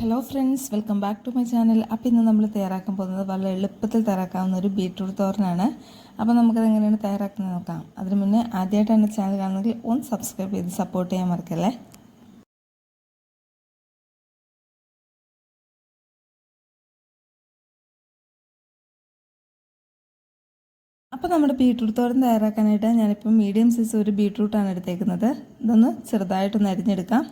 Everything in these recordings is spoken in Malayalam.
Hello friends welcome back to my channel അപ്പോൾ ഇന്ന് നമ്മൾ തയ്യാറാക്കാൻ പോകുന്നത് വളരെ എളുപ്പത്തിൽ തയ്യാറാക്കാവുന്ന ഒരു ബീട്രൂട്ട് തോരനാണ്. അപ്പോൾ നമുക്കത് എങ്ങനെയാണ് തയ്യാറാക്കുന്നത് നോക്കാം. അതിന് മുന്നേ ആദ്യമായിട്ടാണ് ചാനൽ കാണുന്നതെങ്കിൽ ഒന്ന് സബ്സ്ക്രൈബ് ചെയ്ത് സപ്പോർട്ട് ചെയ്യാൻ മറക്കല്ലേ? അപ്പോൾ നമ്മുടെ ബീട്രൂട്ട് തോരൻ തയ്യാറാക്കാനായിട്ട് ഞാനിപ്പോൾ മീഡിയം സൈസ് ഒരു ബീട്രൂട്ടാണ് എടുത്തേക്കുന്നത്. ഇതൊന്ന് ചെറുതായിട്ടൊന്ന് അരിഞ്ഞെടുക്കാം.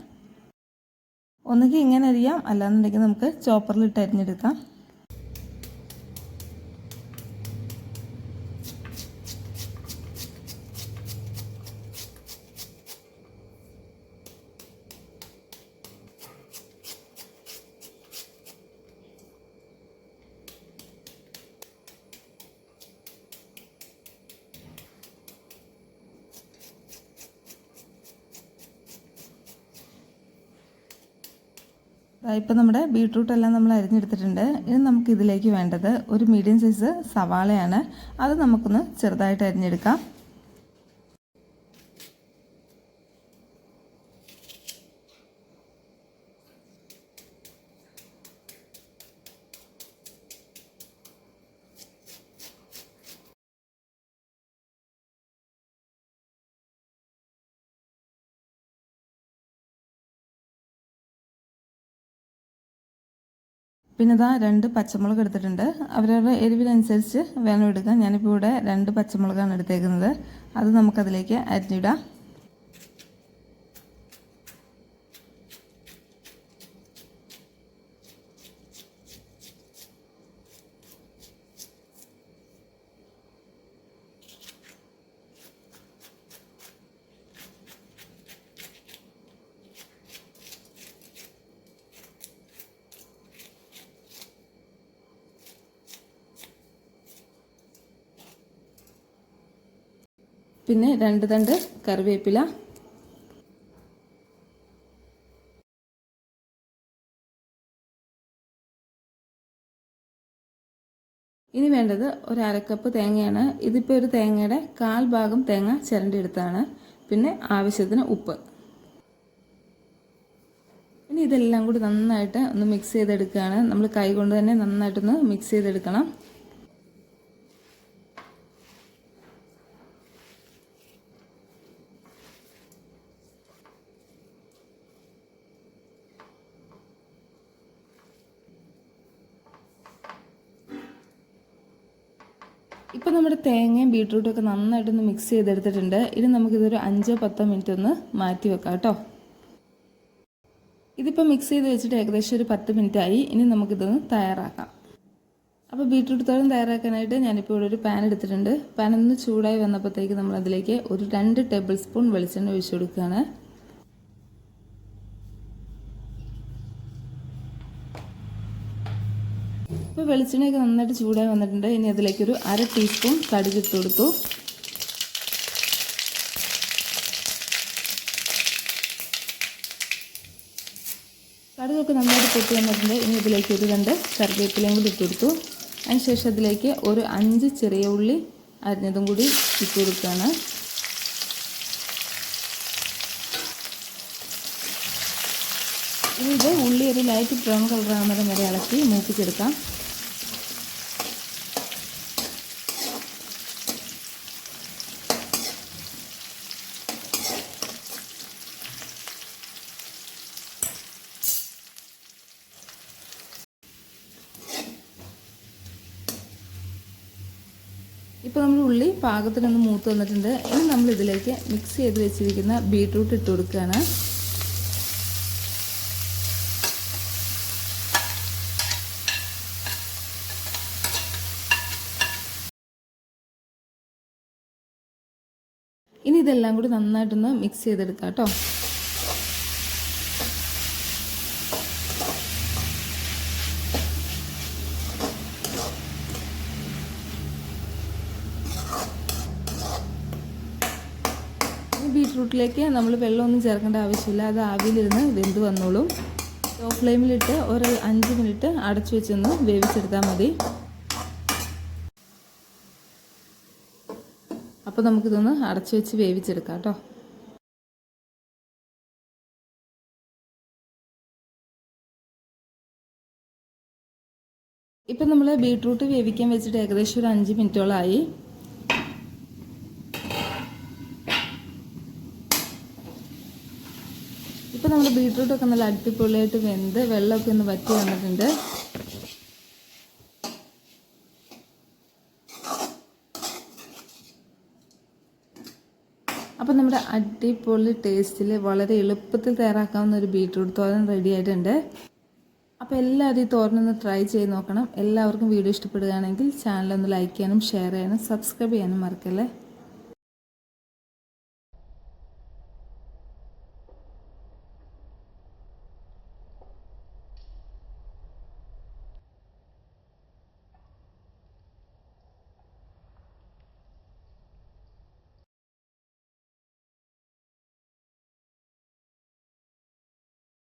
ഒന്നുകിൽ ഇങ്ങനെ അരിയാം അല്ലാന്നുണ്ടെങ്കിൽ നമുക്ക് ചോപ്പറിലിട്ട് അരിഞ്ഞെടുക്കാം. ഇപ്പം നമ്മുടെ ബീട്രൂട്ട് എല്ലാം നമ്മൾ അരിഞ്ഞെടുത്തിട്ടുണ്ട്. ഇനി നമുക്ക് ഇതിലേക്ക് വേണ്ടത് ഒരു മീഡിയം സൈസ് സവാളയാണ്. അത് നമുക്കൊന്ന് ചെറുതായിട്ട് അരിഞ്ഞെടുക്കാം. പിന്നെ ഇതാ രണ്ട് പച്ചമുളക് എടുത്തിട്ടുണ്ട്. അവരവരുടെ എരിവിനനുസരിച്ച് വേണം എടുക്കാൻ ഞാനിപ്പോൾ ഇവിടെ രണ്ട് പച്ചമുളകാണ് എടുത്തേക്കുന്നത്. അത് നമുക്കതിലേക്ക് അരിഞ്ഞിടാം. പിന്നെ രണ്ട് തണ്ട് കറിവേപ്പില. ഇനി വേണ്ടത് ഒരു അരക്കപ്പ് തേങ്ങയാണ്. ഇതിപ്പോൾ ഒരു തേങ്ങയുടെ കാൽ ഭാഗം തേങ്ങ ചിരണ്ടെടുത്താണ് പിന്നെ ആവശ്യത്തിന് ഉപ്പ്. ഇനി ഇതെല്ലാം കൂടി നന്നായിട്ട് ഒന്ന് മിക്സ് ചെയ്തെടുക്കുകയാണ്. നമ്മൾ കൈ കൊണ്ട് തന്നെ നന്നായിട്ടൊന്ന് മിക്സ് ചെയ്തെടുക്കണം. ഇപ്പോൾ നമ്മുടെ തേങ്ങയും ബീട്രൂട്ടും ഒക്കെ നന്നായിട്ടൊന്ന് മിക്സ് ചെയ്തെടുത്തിട്ടുണ്ട്. ഇനി നമുക്കിതൊരു അഞ്ചോ പത്തോ മിനിറ്റ് ഒന്ന് മാറ്റി വെക്കാം കേട്ടോ. ഇതിപ്പോൾ മിക്സ് ചെയ്ത് വെച്ചിട്ട് ഏകദേശം ഒരു പത്ത് മിനിറ്റ് ആയി. ഇനി നമുക്കിതൊന്ന് തയ്യാറാക്കാം. അപ്പോൾ ബീട്രൂട്ട് തോരൻ തയ്യാറാക്കാനായിട്ട് ഞാനിപ്പോൾ ഇവിടെ ഒരു പാൻ എടുത്തിട്ടുണ്ട്. പാൻ ഒന്ന് ചൂടായി വന്നപ്പോഴത്തേക്ക് നമ്മളതിലേക്ക് ഒരു രണ്ട് ടേബിൾ സ്പൂൺ വെളിച്ചെണ്ണ ഒഴിച്ചു കൊടുക്കുകയാണ്. ഇപ്പോൾ വെളിച്ചെണ്ണയൊക്കെ നന്നായിട്ട് ചൂടായി വന്നിട്ടുണ്ട്. ഇനി അതിലേക്കൊരു അര ടീസ്പൂൺ കടുക് ഇട്ട് കൊടുത്തു. കടുകൊക്കെ നന്നായിട്ട് പൊട്ടി വന്നിട്ടുണ്ട്. ഇനി ഇതിലേക്ക് ഒരു രണ്ട് കറിവേപ്പിലയും കൂടി ഇട്ട് കൊടുത്തു. അതിനുശേഷം അതിലേക്ക് ഒരു അഞ്ച് ചെറിയ ഉള്ളി അരിഞ്ഞതും കൂടി ഇട്ട് കൊടുക്കുകയാണ്. ഇനി ഇത് ഉള്ളി ഒരു ലൈറ്റ് ബ്രൗൺ കളറാകുന്നത് വരെ ഇളക്കി മൂപ്പിച്ചെടുക്കാം. ഇപ്പോൾ നമ്മൾ ഉള്ളി പാകത്തിനൊന്ന് മൂത്ത് വന്നിട്ടുണ്ട്. ഇനി നമ്മൾ ഇതിലേക്ക് മിക്സ് ചെയ്ത് വെച്ചിരിക്കുന്ന ബീട്രൂട്ട് ഇട്ട് കൊടുക്കുകയാണ് ഇനി ഇതെല്ലാം കൂടി നന്നായിട്ടൊന്ന് മിക്സ് ചെയ്തെടുക്കാം കേട്ടോ. ബീട്രൂട്ടിലേക്ക് നമ്മൾ വെള്ളമൊന്നും ചേർക്കേണ്ട ആവശ്യമില്ല. അത് ആവിയിലിരുന്ന് വെന്ത് വന്നോളും. ലോ ഫ്ലെയിമിലിട്ട് ഒരു അഞ്ച് മിനിറ്റ് അടച്ചു വെച്ചൊന്ന് വേവിച്ചെടുത്താൽ മതി. അപ്പോൾ നമുക്കിതൊന്ന് അടച്ചു വെച്ച് വേവിച്ചെടുക്കാം കേട്ടോ. ഇപ്പം നമ്മൾ ബീട്രൂട്ട് വേവിക്കാൻ വെച്ചിട്ട് ഏകദേശം ഒരു അഞ്ച് മിനിറ്റോളമായി ഇപ്പം നമ്മുടെ ബീട്രൂട്ടൊക്കെ നല്ല അടിപൊളിയായിട്ട് വെന്ത് വെള്ളമൊക്കെ ഒന്ന് വറ്റി വന്നിട്ടുണ്ട്. അപ്പോൾ നമ്മുടെ അടിപൊളി ടേസ്റ്റിൽ വളരെ എളുപ്പത്തിൽ തയ്യാറാക്കാവുന്ന ഒരു ബീട്രൂട്ട് തോരൻ റെഡി ആയിട്ടുണ്ട്. അപ്പോൾ എല്ലാവരും ഈ തോരനൊന്ന് ട്രൈ ചെയ്ത് നോക്കണം. എല്ലാവർക്കും വീഡിയോ ഇഷ്ടപ്പെടുകയാണെങ്കിൽ ചാനലൊന്ന് ലൈക്ക് ചെയ്യാനും ഷെയർ ചെയ്യാനും സബ്സ്ക്രൈബ് ചെയ്യാനും മറക്കല്ലേ?